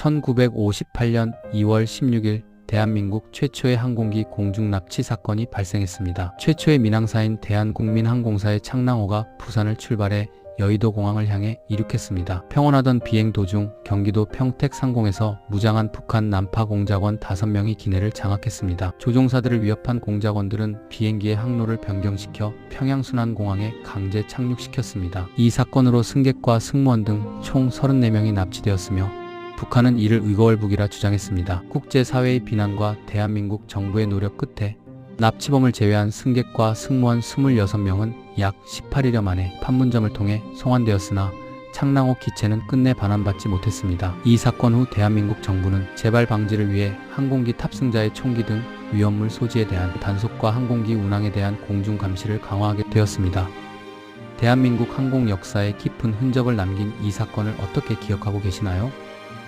1958년 2월 16일 대한민국 최초의 항공기 공중 납치 사건이 발생했습니다. 최초의 민항사인 대한국민항공사의 창랑호가 부산을 출발해 여의도 공항을 향해 이륙했습니다. 평온하던 비행 도중 경기도 평택 상공에서 무장한 북한 난파 공작원 5명이 기내를 장악했습니다. 조종사들을 위협한 공작원들은 비행기의 항로를 변경시켜 평양순환공항에 강제 착륙시켰습니다. 이 사건으로 승객과 승무원 등 총 34명이 납치되었으며 북한은 이를 의거월북이라 주장했습니다. 국제사회의 비난과 대한민국 정부의 노력 끝에 납치범을 제외한 승객과 승무원 26명은 약 18일여 만에 판문점을 통해 송환되었으나 창랑호 기체는 끝내 반환받지 못했습니다. 이 사건 후 대한민국 정부는 재발 방지를 위해 항공기 탑승자의 총기 등 위험물 소지에 대한 단속과 항공기 운항에 대한 공중 감시를 강화하게 되었습니다. 대한민국 항공 역사에 깊은 흔적을 남긴 이 사건을 어떻게 기억하고 계시나요?